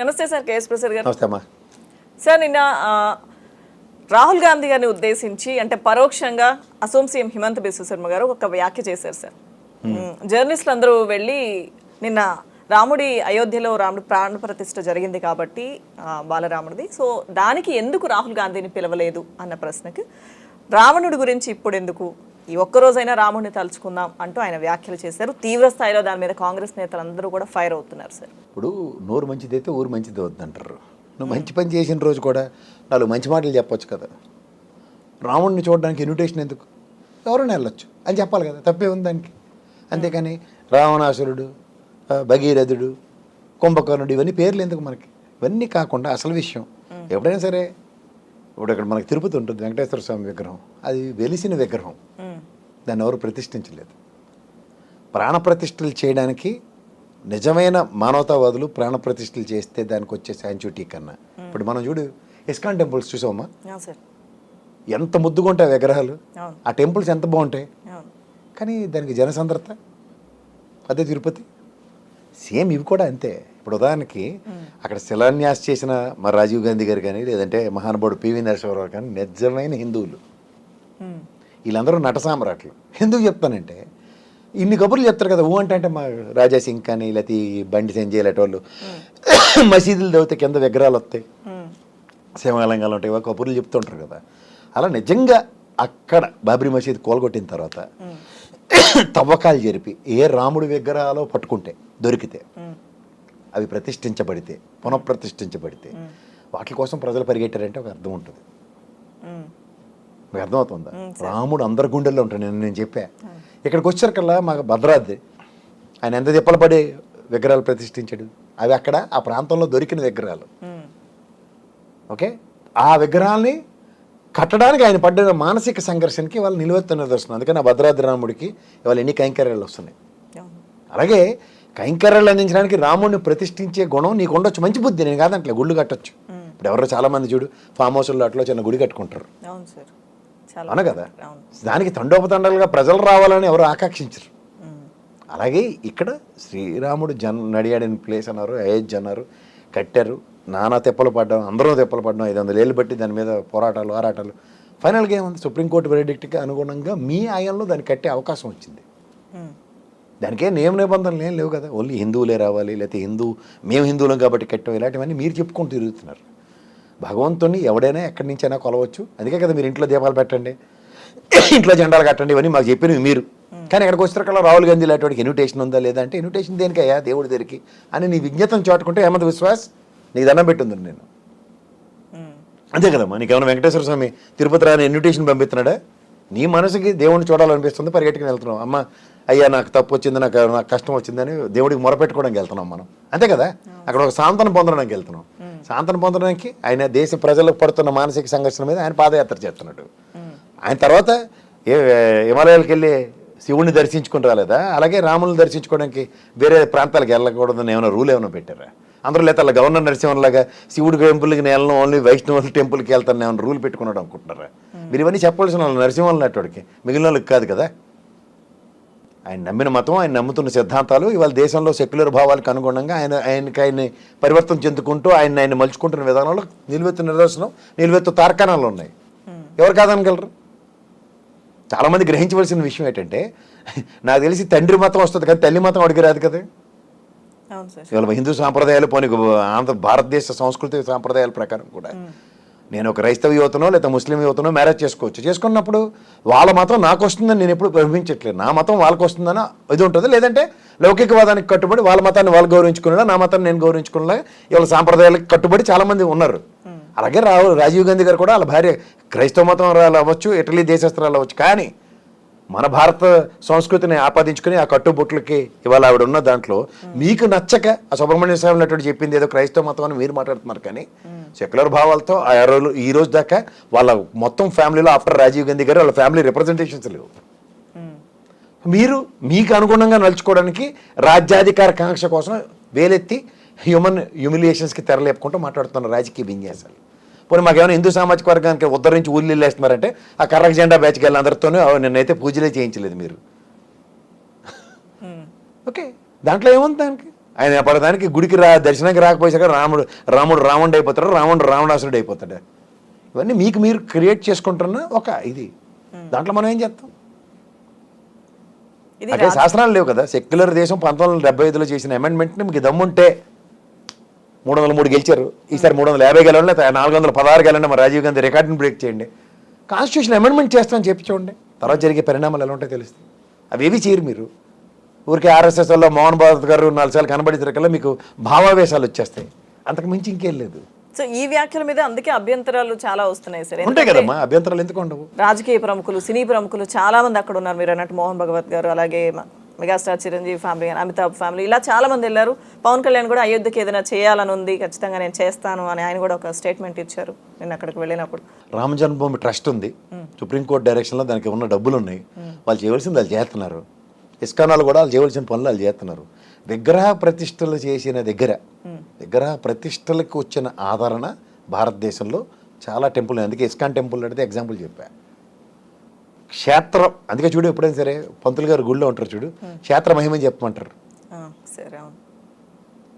నమస్తే sir KS Prasad గారు. నమస్తే అమ్మా. సార్ నిన్న రాహుల్ గాంధీ గారిని ఉద్దేశించి అంటే పరోక్షంగా అసోం సీఎం హిమంత్ బిశ్వ శర్మ గారు ఒక వ్యాఖ్య చేశారు సార్. జర్నలిస్టులు అందరూ వెళ్ళి నిన్న రాముడి అయోధ్యలో రాముడి ప్రాణ ప్రతిష్ఠ జరిగింది కాబట్టి బాలరాముడిది. సో దానికి ఎందుకు రాహుల్ గాంధీని పిలవలేదు అన్న ప్రశ్నకు రావణుడి గురించి ఇప్పుడు ఎందుకు ఈ ఒక్కరోజైనా రాముడిని తలుచుకుందాం అంటూ ఆయన వ్యాఖ్యలు చేశారు. తీవ్ర స్థాయిలో దాని మీద కాంగ్రెస్ నేతలందరూ కూడా ఫైర్ అవుతున్నారు సార్. ఇప్పుడు నోరు మంచిదైతే ఊరు మంచిది వద్దంటారు నువ్వు మంచి పని చేసిన రోజు కూడా నాలుగు మంచి మాటలు చెప్పొచ్చు కదా. రాముడిని చూడడానికి ఇన్విటేషన్ ఎందుకు? ఎవరైనా వెళ్ళొచ్చు అని చెప్పాలి కదా తప్పే ఉంది దానికి. అంతేకాని రావణాసురుడు భగీరథుడు కుంభకర్ణుడు ఇవన్నీ పేర్లు ఎందుకు మనకి? ఇవన్నీ కాకుండా అసలు విషయం. ఎప్పుడైనా సరే ఇప్పుడు ఇక్కడ మనకి తిరుపతి ఉంటుంది వెంకటేశ్వర స్వామి విగ్రహం. అది వెలిసిన విగ్రహం. దాన్ని ఎవరు ప్రతిష్ఠించలేదు. ప్రాణప్రతిష్ఠలు చేయడానికి నిజమైన మానవతావాదులు ప్రాణప్రతిష్ఠలు చేస్తే దానికి వచ్చే శాంచుటీ కన్నా. ఇప్పుడు మనం చూడు ఇస్కాన్ టెంపుల్స్ చూసామా ఎంత ముద్దుగా ఉంటాయి విగ్రహాలు. ఆ టెంపుల్స్ ఎంత బాగుంటాయి. కానీ దానికి జనసాంద్రత అదే తిరుపతి. సేమ్ ఇవి కూడా అంతే. ఇప్పుడు ఉదాహరణకి అక్కడ శిలాన్యాస్ చేసిన మా రాజీవ్ గాంధీ గారు కానీ లేదంటే మహానుభావుడు పివి నరసింహరావు కానీ నిజమైన హిందువులు. వీళ్ళందరూ నట సామ్రాట్లు ఎందుకు చెప్తానంటే ఇన్ని కబుర్లు చెప్తారు కదా ఊ అంటే అంటే మా రాజా సింగ్ కానీ లేకపోతే ఈ బండి సంజయ్ లాంటి వాళ్ళు. మసీదులు దవ్వితే కింద విగ్రహాలు వస్తాయి. మ్, శివాలయంగాలు ఉంటాయి కబుర్లు చెప్తుంటారు కదా. అలా నిజంగా అక్కడ బాబ్రీ మసీద్ కోలగొట్టిన తర్వాత తవ్వకాలు జరిపి ఏ రాముడి విగ్రహాలో పట్టుకుంటే దొరికితే అవి ప్రతిష్ఠించబడితే పునఃప్రతిష్ఠించబడితే వాటి కోసం ప్రజలు పరిగెట్టారంటే ఒక అర్థం ఉంటుంది. మీకు అర్థమవుతుందా? రాముడు అందరి గుండెల్లో ఉంటాడు నేను నేను చెప్పా. ఇక్కడికి వచ్చారకల్లా మాకు భద్రాద్రి ఆయన ఎంత తిప్పలు పడి విగ్రహాలు ప్రతిష్ఠించాడు? అవి అక్కడ ఆ ప్రాంతంలో దొరికిన విగ్రహాలు. ఓకే? ఆ విగ్రహాల్ని కట్టడానికి ఆయన పడ్డ మానసిక సంఘర్షణకి వాళ్ళు నిలువెత్తు నిదర్శనం. అందుకని ఆ భద్రాద్రి రాముడికి ఇవాళ ఎన్ని కైంకర్యాలు వస్తున్నాయి. అలాగే కైంకర్యాలు అందించడానికి రాముడిని ప్రతిష్ఠించే గుణం నీకు ఉండొచ్చు మంచి బుద్ధి. నేను కాదంటే గుళ్ళు కట్టొచ్చు. ఇప్పుడు ఎవరో చాలా మంది చూడు ఫామ్ హౌస్లో అట్లా చిన్న గుడి కట్టుకుంటారు. అవును కదా? దానికి తండోపతండాలుగా ప్రజలు రావాలని ఎవరు ఆకాంక్షించరు. అలాగే ఇక్కడ శ్రీరాముడు జన్ నడియాడిన ప్లేస్ అన్నారు అయోధ్య అన్నారు కట్టారు నానా తెప్పలు పడ్డాం అందరూ తెప్పలు పడ్డాం ఐదు వందల ఏళ్ళు బట్టి దాని మీద పోరాటాలు ఆరాటాలు. ఫైనల్గా ఏముంది? సుప్రీంకోర్టు వెరిడిక్ట్కి అనుగుణంగా మీ ఆయంలో దాన్ని కట్టే అవకాశం వచ్చింది. దానికే నియమ నిబంధనలు ఏం లేవు కదా? ఓన్లీ హిందువులే రావాలి లేకపోతే హిందూ మేము హిందువులం కాబట్టి కట్టాం ఇలాంటివన్నీ మీరు చెప్పుకుంటూ తిరుగుతున్నారు. భగవంతుని ఎవడైనా ఎక్కడి నుంచైనా కొలవచ్చు. అందుకే కదా మీరు ఇంట్లో దీపాలు పెట్టండి. ఇంట్లో జెండాలు కట్టండి ఇవన్నీ మాకు చెప్పినవి మీరు. కానీ ఎక్కడికి వచ్చిన రాహుల్ గాంధీ లాంటి ఇన్విటేషన్ ఉందా లేదా అంటే ఇన్విటేషన్ దేనికయ్యా? దేవుడి దగ్గరికి. అని నీ విజ్ఞతను చాటుకుంటే హేమంత్ విశ్వాస్? నీకు దండం పెట్టింది నేను. అంతే కదమ్మా నీకేమైనా వెంకటేశ్వర స్వామి తిరుపతి రాని ఇన్విటేషన్ పంపిస్తున్నాడా? నీ మనసుకి దేవుడిని చూడాలనిపిస్తుంది పరిగెట్టుకుని వెళ్తున్నావు అమ్మ అయ్యా నాకు తప్పు వచ్చింది నాకు నాకు కష్టం వచ్చిందని దేవుడికి మొరపెట్టుకోవడానికి వెళ్తున్నాం మనం. అంతే కదా? అక్కడ ఒక సాంతన పొందడానికి వెళ్తున్నాం. సాంతన పొందడానికి ఆయన దేశ ప్రజలకు పడుతున్న మానసిక సంఘర్షణ మీద ఆయన పాదయాత్ర చేస్తున్నాడు. ఆయన తర్వాత హిమాలయాలకు వెళ్ళి శివుడిని దర్శించుకుని రాలేదా? అలాగే రాముని దర్శించుకోవడానికి వేరే ప్రాంతాలకు వెళ్ళకూడదని ఏమైనా రూల్ ఏమైనా పెట్టారా? అందరూ లేదా అలా గవర్నర్ నరసింహన్లాగా శివుడి టెంపుల్కి నేను ఓన్లీ వైష్ణవుల టెంపుల్కి వెళ్తాను ఏమైనా రూల్ పెట్టుకున్నాడు అనుకుంటున్నారా? మీరు ఇవన్నీ చెప్పాల్సిన వాళ్ళు నరసింహన్ లాంటివాడికి మిగిలిన వాళ్ళకి కాదు కదా? ఆయన నమ్మిన మతం ఆయన నమ్ముతున్న సిద్ధాంతాలు ఇవాళ దేశంలో సెక్యులర్ భావాలకు అనుగుణంగా ఆయన ఆయనకి ఆయన్ని పరివర్తన చెందుకుంటూ ఆయన ఆయన మలుచుకుంటున్న విధానంలో నిలువెత్తు నిదర్శనం నిలువెత్తు తార్కాణాలు ఉన్నాయి. ఎవరు కాదనగలరు? చాలామంది గ్రహించవలసిన విషయం ఏంటంటే నాకు తెలిసి తండ్రి మతం వస్తుంది కానీ తల్లి మతం అడిగి రాదు కదా. ఇవాళ హిందూ సాంప్రదాయాలు పోనీ ఆంధ్ర భారతదేశ సంస్కృతి సాంప్రదాయాల ప్రకారం కూడా నేను ఒక క్రైస్తవ యువతనో లేదా ముస్లిం యువతనో మ్యారేజ్ చేసుకోవచ్చు. చేసుకున్నప్పుడు వాళ్ళ మతం నాకు వస్తుందని నేను ఎప్పుడు ప్రవహించట్లేదు నా మతం వాళ్ళకి వస్తుందని ఇది ఉంటుంది. లేదంటే లౌకికవాదానికి కట్టుబడి వాళ్ళ మతాన్ని వాళ్ళు గౌరవించుకునేలా నా మతాన్ని నేను గౌరవించుకునేలా ఇవాళ సాంప్రదాయాలకు కట్టుబడి చాలా మంది ఉన్నారు అలాగే రావు రాజీవ్ గాంధీ గారు కూడా వాళ్ళ భార్య క్రైస్తవ మతం అవ్వచ్చు ఇటలీ దేశస్తురాలు అవ్వచ్చు కానీ మన భారత సంస్కృతిని ఆపాదించుకుని ఆ కట్టుబొట్లకి ఇవాళ ఆవిడ ఉన్న దాంట్లో మీకు నచ్చక ఆ సుబ్రహ్మణ్య స్వామి అటువంటి చెప్పింది ఏదో క్రైస్తవ మతం అని మీరు మాట్లాడుతున్నారు కానీ సెక్యులర్ భావాలతో ఆ రోజు ఈ రోజు దాకా వాళ్ళ మొత్తం ఫ్యామిలీలో ఆఫ్టర్ రాజీవ్ గాంధీ గారు వాళ్ళ ఫ్యామిలీ రిప్రజెంటేషన్స్ లేవు. మీరు మీకు అనుగుణంగా నడుచుకోవడానికి రాజ్యాధికార కాంక్ష కోసం వేలెత్తి హ్యూమన్ హ్యూమిలియేషన్స్కి తెరలేపుకుంటూ మాట్లాడుతున్న రాజకీయ విన్యాసాలు. పోనీ మాకేమైనా హిందూ సామాజిక వర్గానికి ఉద్ధరించి ఊళ్ళు వేస్తున్నారంటే ఆ కర్రక జెండా బ్యాచ్కి వెళ్ళిన అందరితోనూ "ఓ, నిన్నైతే పూజలే చేయించలేదు మీరు. మ్, ఓకే. దాంట్లో ఏముంది దానికి? ఆయన పడదానికి గుడికి రా దర్శనానికి రాకపోయేసాక రాముడు రాముడు రావణుడు అయిపోతాడు రావణుడు రావణాసురుడు అయిపోతాడు. ఇవన్నీ మీకు మీరు క్రియేట్ చేసుకుంటున్న ఒక ఇది. దాంట్లో మనం ఏం చేస్తాం? అదే శాస్త్రాలు లేవు కదా. సెక్యులర్ దేశం పంతొమ్మిది వందల డెబ్బై ఐదులో చేసిన అమెండ్మెంట్ని మీకు దమ్ముంటే మూడు వందల మూడు గెలిచారు. ఈసారి మూడు వందల యాభై గెలవండి నాలుగు వందల పదహారు గెలండి మరి రాజీవ్ గాంధీ రికార్డుని బ్రేక్ చేయండి. కాన్స్టిట్యూషన్ అమెండ్మెంట్ చేస్తామని చెప్పి చూడండి. తర్వాత జరిగే పరిణామాలు ఎలా ఉంటాయో తెలుస్తుంది. అవేవి చేయరు మీరు. ఊరికే ఆర్ఎస్ఎస్లో మోహన్ భారత్ గారు నాలుగు సార్లు కనబడేసరికల్లా మీకు భావావేశాలు వచ్చేస్తాయి. అంతకు మించి ఇంకేం లేదు. సో ఈ వ్యాఖ్యల మీద అందుకే అభ్యంతరాలు చాలా వస్తున్నాయి సార్. ఉంటాయి కదమ్మా అభ్యంతరాలు ఎందుకు ఉండవు? రాజకీయ ప్రముఖులు సినీ ప్రముఖులు చాలా మంది అక్కడ ఉన్నారు. మీరు అన్నట్టు మోహన్ భగవత్ గారు అలాగే మెగాస్టార్ చిరంజీవి ఫ్యామిలీ కానీ అమితాబ్ ఫ్యామిలీ. ఇలా చాలా మంది వెళ్ళారు. పవన్ కళ్యాణ్ కూడా అయోధ్యకి ఏదైనా చేయాలని ఉంది ఖచ్చితంగా నేను చేస్తాను అని ఆయన కూడా ఒక స్టేట్మెంట్ ఇచ్చారు నేను అక్కడికి వెళ్ళినప్పుడు. రామ జన్మభూమి ట్రస్ట్ ఉంది. సుప్రీంకోర్టు డైరెక్షన్లో దానికి ఉన్న డబ్బులు ఉన్నాయి వాళ్ళు చేయవలసింది వాళ్ళు చేస్తున్నారు. ఇస్కానాలు కూడా వాళ్ళు చేయవలసిన పనులు వాళ్ళు చేస్తున్నారు. విగ్రహ ప్రతిష్టలు చేసిన దగ్గర విగ్రహ ప్రతిష్టలకు వచ్చిన ఆదరణ భారతదేశంలో చాలా టెంపుల్. అందుకే ఇస్కాన్ టెంపుల్ అడిగితే ఎగ్జాంపుల్ చెప్పా. క్షేత్రం అందుకే చూడు ఎప్పుడైనా సరే పంతులు గారు గుళ్ళో ఉంటారు చూడు క్షేత్ర మహిమని చెప్పమంటారు.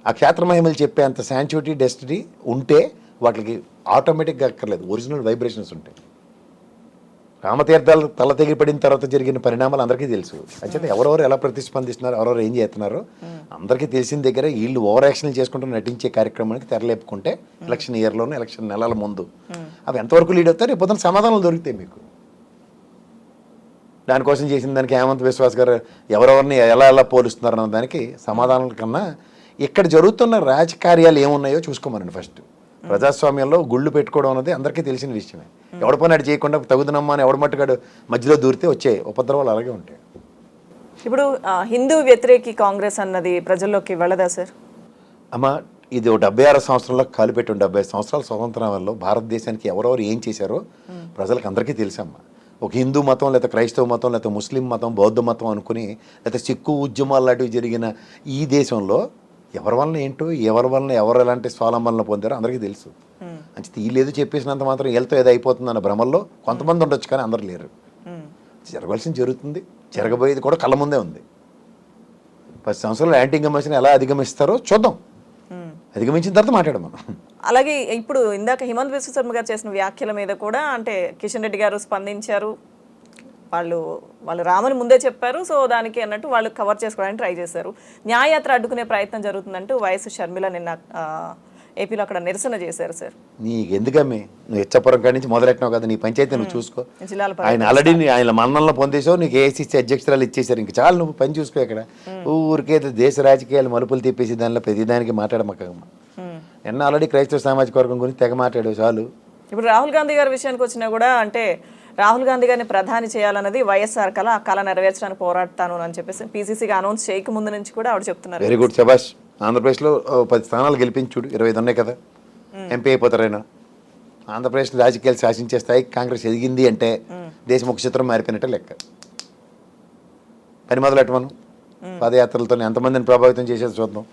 ఆ, క్షేత్ర మహిమలు చెప్పే అంత శాంచుటీ డెస్టినీ ఉంటే వాటికి ఆటోమేటిక్గా అక్కర్లేదు ఒరిజినల్ వైబ్రేషన్స్ ఉంటాయి. రామతీర్థాలు తల తెగిపడిన తర్వాత జరిగిన పరిణామాలు అందరికీ తెలుసు. అంచేత ఎవరెవరు ఎలా ప్రతిస్పందిస్తున్నారు ఎవరెవరు ఏం చేస్తున్నారో అందరికీ తెలిసిన దగ్గర వీళ్ళు ఓవర్ యాక్షన్ చేసుకుంటూ నటించే కార్యక్రమానికి తెరలేపుకుంటే ఎలక్షన్ ఇయర్లోనే ఎలక్షన్ నెలల ముందు అవి ఎంతవరకు లీడ్ అవుతారు రేపు పొద్దున సమాధానాలు దొరుకుతాయి మీకు. దానికోసం చేసిన దానికి హేమంత్ విశ్వాస్ గారు ఎవరెవరిని ఎలా ఎలా పోలుస్తున్నారు అన్న దానికి సమాధానాల కన్నా ఇక్కడ జరుగుతున్న రాజకార్యాలు ఏమున్నాయో చూసుకోమనండి ఫస్ట్. ప్రజాస్వామ్యంలో గుళ్ళు పెట్టుకోవడం అనేది అందరికీ తెలిసిన విషయమే. ఎవడ పని అటు చేయకుండా తగుదనమ్మా అని ఎవడ మట్టుగాడు మధ్యలో దూరితే వచ్చే ఉపద్రవాలు అలాగే ఉంటాయి. ఇప్పుడు హిందూ వ్యతిరేకి కాంగ్రెస్ అన్నది ప్రజల్లోకి వెళ్ళదా సార్? అమ్మ ఇది డెబ్బై ఆరు సంవత్సరంలో కాలిపెట్టిన డెబ్బై సంవత్సరాల స్వతంత్రం వల్ల భారతదేశానికి ఎవరెవరు ఏం చేశారో ప్రజలకు అందరికీ తెలుసమ్మా. ఒక హిందూ మతం లేదా క్రైస్తవ మతం లేదా ముస్లిం మతం బౌద్ధ మతం అనుకుని లేదా సిక్కు ఉద్యమాలు లాంటివి జరిగిన ఈ దేశంలో ఎవరి వలన ఏంటో ఎవరి వలన ఎవరు ఎలాంటి స్వాలంబనలు పొందారో అందరికీ తెలుసు. అంటే వీళ్ళు ఏదో చెప్పేసినంత మాత్రం వీళ్ళతో ఏదో అయిపోతుంది అన్న భ్రమల్లో కొంతమంది ఉండొచ్చు కానీ అందరు లేరు. ఉమ్, జరగవలసింది జరుగుతుంది. జరగబోయేది కూడా కళ్ళ ముందే ఉంది. పది సంవత్సరాలు యాంటీ ఇన్కమేషన్ ఎలా అధిగమిస్తారో చూద్దాం. అధిగమించిన తర్వాత మాట్లాడడం మనం అలాగే ఇప్పుడు ఇందాక హిమంత్ విశ్వ శర్మ గారు చేసిన వ్యాఖ్యల మీద కూడా అంటే కిషన్ రెడ్డి గారు స్పందించారు. వాళ్ళు వాళ్ళు రామని ముందే చెప్పారు. సో దానికి అన్నట్టు వాళ్ళు కవర్ చేసుకోవడానికి ట్రై చేశారు. న్యాయయాత్ర అడ్డుకునే ప్రయత్నం జరుగుతుందంటూ వైఎస్ షర్మిల నిన్న ఏపీలో అక్కడ నిరసన చేశారు సార్. నీకు ఎందుకమ్మే నువ్వు ఇచ్చపురం కాడి నుంచి మొదలెట్టినావు కదా నీ పంచాయతీ నువ్వు చూసుకో. ఆయన ఆల్రెడీ ఆయన మన్నల్లో పొందేసావు నీకు ఏసీసీ అధ్యక్షురాలు ఇచ్చేసారు ఇంక చాలు నువ్వు పని చూసుకో ఇక్కడ. ఊరికే దేశ రాజకీయాలు మలుపులు తిప్పేసి దానిలో ప్రతిదానికి మాట్లాడమక్కమ్మ. నిన్న ఆల్రెడీ క్రైస్తవ సామాజిక వర్గం గురించి తెగ మాట్లాడావు చాలు. ఇప్పుడు రాహుల్ గాంధీ గారి విషయానికి వచ్చినా కూడా అంటే రాహుల్ గాంధీ గారిని ప్రధాని చేయాలన్నది వైఎస్ఆర్ కళ ఆ కళ నెరవేర్చడానికి పోరాడతాను అని చెప్పేసి పీసీసీగా అనౌన్స్ చేయక ముందు నుంచి కూడా ఆవిడ చెప్తున్నారు. వెరీ గుడ్ శబాష్ ఆంధ్రప్రదేశ్లో పది స్థానాలు గెలిపించి చూడు ఇరవై ఐదు ఉన్నాయి కదా. ఎంపీ అయిపోతారు ఆయన ఆంధ్రప్రదేశ్ రాజకీయాలు శాసించే స్థాయికి కాంగ్రెస్ ఎదిగింది అంటే దేశం ఒక చిత్రం మారిపోయినట్టే లెక్క. పని మొదలెట్ట మనం? పాదయాత్రలతో ఎంతమందిని ప్రభావితం చేసేది చూద్దాం.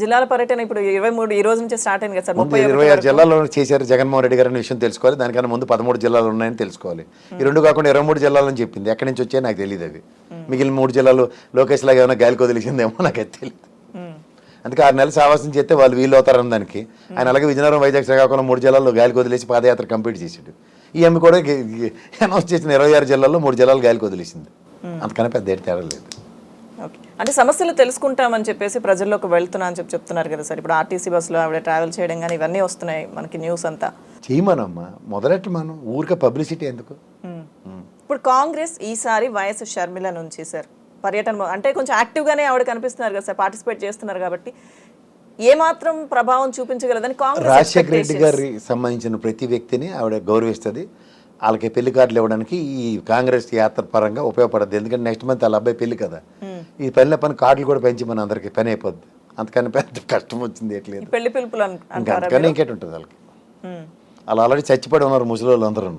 జిల్లాల పర్యటన ఇప్పుడు ఇరవై మూడు ఈ రోజు నుంచి స్టార్ట్ అయింది కదా సార్? ముందు ఇరవై ఆరు జిల్లాల్లో చేశారు జగన్మోహన్ రెడ్డి గారు అనే విషయం తెలుసుకోవాలి. దానికన్నా ముందు పదమూడు జిల్లాలు ఉన్నాయని తెలుసుకోవాలి. ఈ రెండు కాకుండా ఇరవై మూడు జిల్లాలని చెప్పింది. ఎక్కడి నుంచి వచ్చాయో నాకు తెలియదు అవి. మిగిలిన మూడు జిల్లాలు లోకేష్ లాగా ఏమైనా గాలికి వదిలేసిందేమో నాకు తెలియదు. అందుకే ఆరు నెలలు సావాసం చేస్తే వాళ్ళు వీళ్ళు అవుతారన్న దానికి. ఆయన అలాగే విజయనగరం వైజాగ్ శ్రీకాకుళం మూడు జిల్లాల్లో గాలికి వదిలేసి పాదయాత్ర కంప్లీట్ చేసాడు ఈ అమ్మి కూడా అనౌన్స్ చేసిన ఇరవై ఆరు జిల్లాల్లో మూడు జిల్లాలు గాలికి వదిలేసింది అంతకన్నా పెద్ద ఏడు తేడా లేదు. ఓకే. అంటే సమస్యలు తెలుసుకుంటామని చెప్పేసి ప్రజల్లోకి వెళ్తున్నా అని చెప్పి చెప్తున్నారు కదా సార్. ఇప్పుడు ఆర్టీసీ బస్సులో ఆవిడ ట్రావెల్ చేయడం కానీ ఇవన్నీ వస్తున్నాయి మనకి న్యూస్ అంతా. చేయమనమ్మా. మొదలెట్టు మనం? ఊరికే పబ్లిసిటీ ఎందుకు? ఉమ్. ఇప్పుడు కాంగ్రెస్ ఈసారి వైఎస్ షర్మిల నుంచి సార్. పర్యటన అంటే కొంచెం యాక్టివ్గానే ఆవిడ కనిపిస్తున్నారు కదా సార్ పార్టిసిపేట్ చేస్తున్నారు కాబట్టి. ఏమాత్రం ప్రభావం చూపించగలదని కాంగ్రెస్ రాజశేఖర రెడ్డి. గారి సంబంధించిన ప్రతి వ్యక్తిని ఆవిడ గౌరవిస్తుంది. వాళ్ళకి పెళ్ళి కార్డులు ఇవ్వడానికి ఈ కాంగ్రెస్ యాత్ర పరంగా ఉపయోగపడద్దు. ఎందుకంటే నెక్స్ట్ మంత్ వాళ్ళ అబ్బాయి పెళ్ళి కదా. ఈ పనిలో పని కార్డులు కూడా పెంచి మన అందరికి పని అయిపోద్ది. అంతకని పెద్ద కష్టం వచ్చింది ఎట్లేదు పెళ్ళి పిలుపులు ఇంకా అంటారా అంతకన్నా ఇంకేటి ఉంటుంది వాళ్ళకి. వాళ్ళు ఆల్రెడీ చచ్చిపడి ఉన్నారు ముసలి వాళ్ళు అందరూ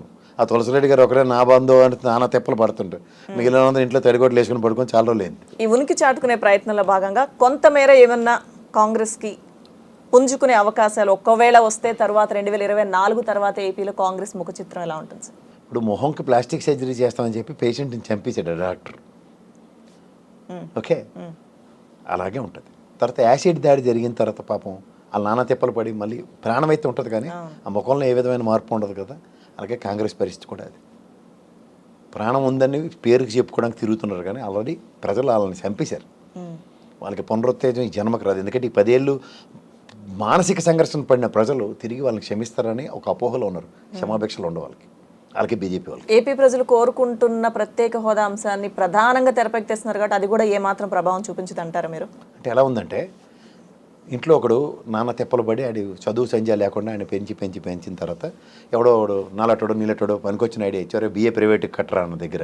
ఆ తులసిరెడ్డి గారు ఒకరే నా బంధువు అంటే నానా తెప్పలు పడుతుంటారు మిగిలిన అందరూ ఇంట్లో తడిగొడ్లు వేసుకుని పడుకొని చాలా రోజులు ఈ ఉనికి చాటుకునే ప్రయత్నంలో భాగంగా కొంతమేర ఏమన్నా కాంగ్రెస్కి పుంజుకునే అవకాశాలు ఒక్కవేళ వస్తే తర్వాత రెండు వేల ఇరవై నాలుగు తర్వాత ఏపీలో కాంగ్రెస్ ముఖ చిత్రం ఎలా ఉంటుంది సార్? ఇప్పుడు మొహంకి ప్లాస్టిక్ సర్జరీ చేస్తామని చెప్పి పేషెంట్ని చంపేశాడు డాక్టర్. ఓకే? అలాగే ఉంటుంది. తర్వాత యాసిడ్ దాడి జరిగిన తర్వాత పాపం వాళ్ళ నాన్న తిప్పలు పడి మళ్ళీ ప్రాణం అయితే ఉంటుంది కానీ ఆ ముఖంలో ఏ విధమైన మార్పు ఉండదు కదా. అలాగే కాంగ్రెస్ పరిస్థితి కూడా అది. ప్రాణం ఉందని పేరుకి చెప్పుకోవడానికి తిరుగుతున్నారు కానీ ఆల్రెడీ ప్రజలు వాళ్ళని చంపేశారు. వాళ్ళకి పునరుత్తేజం ఈ జన్మకు రాదు. ఎందుకంటే ఈ పదేళ్ళు మానసిక సంఘర్షణ పడిన ప్రజలు తిరిగి వాళ్ళని క్షమిస్తారని ఒక అపోహలో ఉన్నారు. క్షమాభిక్షలు ఉండే వాళ్ళకి. వాళ్ళకి బీజేపీ వాళ్ళకి. ఏపీ ప్రజలు కోరుకుంటున్న ప్రత్యేక హోదా అంశాన్ని ప్రధానంగా తెరపెక్కిస్తున్నారు కాబట్టి అది కూడా ఏమాత్రం ప్రభావం చూపించదు అంటారా మీరు? అంటే ఎలా ఉందంటే ఇంట్లో ఒకడు నాన్న తెప్పలు పడి ఆడి చదువు సంధ్య లేకుండా ఆయన పెంచి పెంచి పెంచిన తర్వాత ఎవడో ఒకడు నాలటోడో నీలటోడో పనికొచ్చిన ఐడియా ఇచ్చారు బీఏ ప్రైవేట్కి కట్టరా అన్న దగ్గర.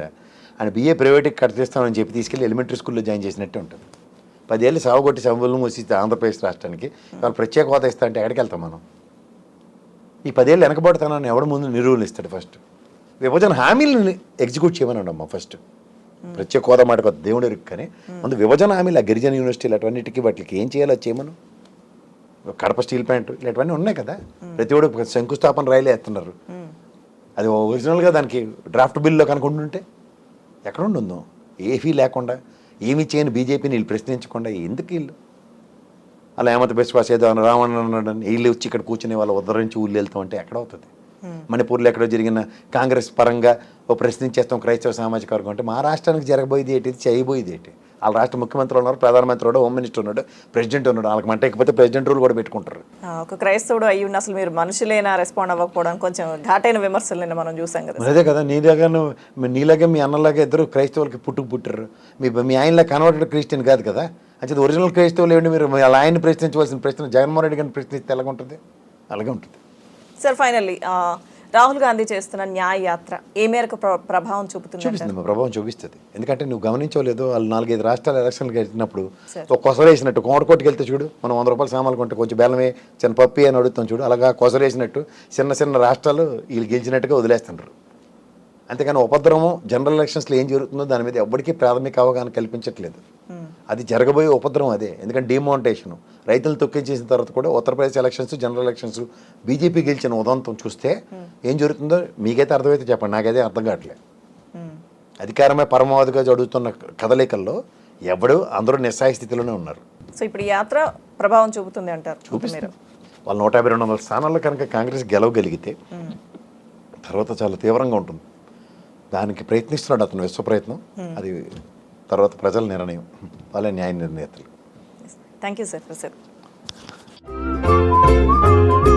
ఆయన బీఏ ప్రైవేట్కి కట్టిస్తామని చెప్పి తీసుకెళ్ళి ఎలిమెంటరీ స్కూల్లో జాయిన్ చేసినట్టే ఉంటుంది. పదేళ్ళు సాగుగొట్టి సభలు మూసి ఆంధ్రప్రదేశ్ రాష్ట్రానికి వాళ్ళు ప్రత్యేక హోదా ఇస్తా అంటే ఎక్కడికి వెళ్తాం మనం? ఈ పదేళ్ళు వెనకబడతానని ఎవడు ముందు నిర్వహణిస్తాడు ఫస్ట్ విభజన హామీలను ఎగ్జిక్యూట్ చేయమని అమ్మా ఫస్ట్ ప్రత్యేక హోదా మాట దేవుడు కానీ ముందు విభజన హామీలు ఆ గిరిజన యూనివర్సిటీలు అటువంటికి వాటికి ఏం చేయాలో చేయమను. కడప స్టీల్ ప్లాంట్ ఇలాంటివన్నీ ఉన్నాయి కదా. ప్రతి ఒడు శంకుస్థాపన రైలు వేస్తున్నారు అది ఒరిజినల్గా దానికి డ్రాఫ్ట్ బిల్లో కనుక ఉండుంటే ఎక్కడ ఉండుందో? ఏఫీ లేకుండా ఏమీ చేయని బీజేపీని వీళ్ళు ప్రశ్నించకుండా ఎందుకు వీళ్ళు? అలా ఏమంత బెస్ట్ ఏదో రావణ వీళ్ళు వచ్చి ఇక్కడ కూర్చుని వాళ్ళ ఉద్ధరించి ఊళ్ళు వెళ్తామంటే అంటే ఎక్కడ మణిపూర్లో ఎక్కడో జరిగిన కాంగ్రెస్ పరంగా ఓ ప్రశ్నించేస్తాం క్రైస్తవ సామాజిక వర్గం అంటే మా రాష్ట్రానికి జరగబోయేది ఏంటి? చేయబోయేది ఏంటి? వాళ్ళ రాష్ట్ర ముఖ్యమంత్రి ఉన్నారు ప్రధానమంత్రి ఉన్నాడు హోమ్ మినిస్టర్ ఉన్నాడు ప్రెసిడెంట్ ఉన్నాడు వాళ్ళకి మంట ఎక్కిపోతే ప్రెసిడెంట్ రూల్ కూడా పెట్టుకుంటారు. ఒక క్రైస్తవుడు అయ్యి ఉన్న అసలు మీరు మనుషులేనా రెస్పాండ్ అవ్వకపోవడం కొంచెం ఘాటైన విమర్శలు నిన్న మనం చూసాం కదా అదే కదా నీలాగాను మీ- నీలాగా మీ అన్నలాగా ఇద్దరు క్రైస్తవులకి పుట్టుకు పుట్టారు. మీ మీ ఆయనలా కన్వర్టెడ్ క్రిస్టియన్ కాదు కదా? అంటే ఒరిజినల్ క్రైస్తవులు ఏమిటి మీరు? వాళ్ళ ఆయన్ని ప్రశ్నించవలసిన ప్రశ్న జగన్మోహన్ రెడ్డి గారిని ప్రశ్నిస్తే ఎలాగ ఉంటుంది అలాగే ఉంటుంది. సార్ ఫైనల్లీ రాహుల్ గాంధీ చేస్తున్న న్యాయ యాత్ర ఏ మేరకు ప్ర- ప్రభావం చూపుతుంది చూపిస్తుంది ప్రభావం చూపిస్తుంది. ఎందుకంటే నువ్వు గమనించవలేదు వాళ్ళు నాలుగైదు రాష్ట్రాల. ఒక కొసలు వేసినట్టు కోమటకోటికి వెళ్తే చూడు మనం వంద రూపాయలు సామాన్లు కొంటే కొంచెం బెల్లమే చిన్న పప్పి అని అడుగుతాం చూడు అలాగా కొసలు వేసినట్టు చిన్న చిన్న రాష్ట్రాలు వీళ్ళు గెలిచినట్టుగా వదిలేస్తుంటారు అంతేకాని ఉపద్రవం జనరల్ ఎలక్షన్స్లో ఏం జరుగుతుందో దాని మీద ఎవ్వరికీ ప్రాథమిక అవగాహన కల్పించట్లేదు. అది జరగబోయే ఉపద్రవం అదే. ఎందుకంటే డిమానిటేషన్ రైతులు తొక్కించేసిన తర్వాత కూడా Uttar Pradesh elections general elections BJP గెలిచిన ఉదంతం చూస్తే ఏం జరుగుతుందో మీకైతే అర్థమైతే చెప్పండి. నాకైతే అర్థం కావట్లేదు. అధికారమే పరమావధిగా జరుగుతున్న కదలికల్లో ఎవడు అందరూ నిస్సాయ స్థితిలోనే ఉన్నారు. సో ఇప్పుడు యాత్ర ప్రభావం చూపుతుంది అంటారు మీరు వాళ్ళు నూట యాభై రెండు వందల స్థానాల్లో కనుక కాంగ్రెస్ గెలవగలిగితే తర్వాత చాలా తీవ్రంగా ఉంటుంది. దానికి ప్రయత్నిస్తున్నాడు అతను విశ్వ ప్రయత్నం. అది తర్వాత ప్రజల నిర్ణయం వాళ్ళ న్యాయ నిర్ణేతలు. Thank you sir sir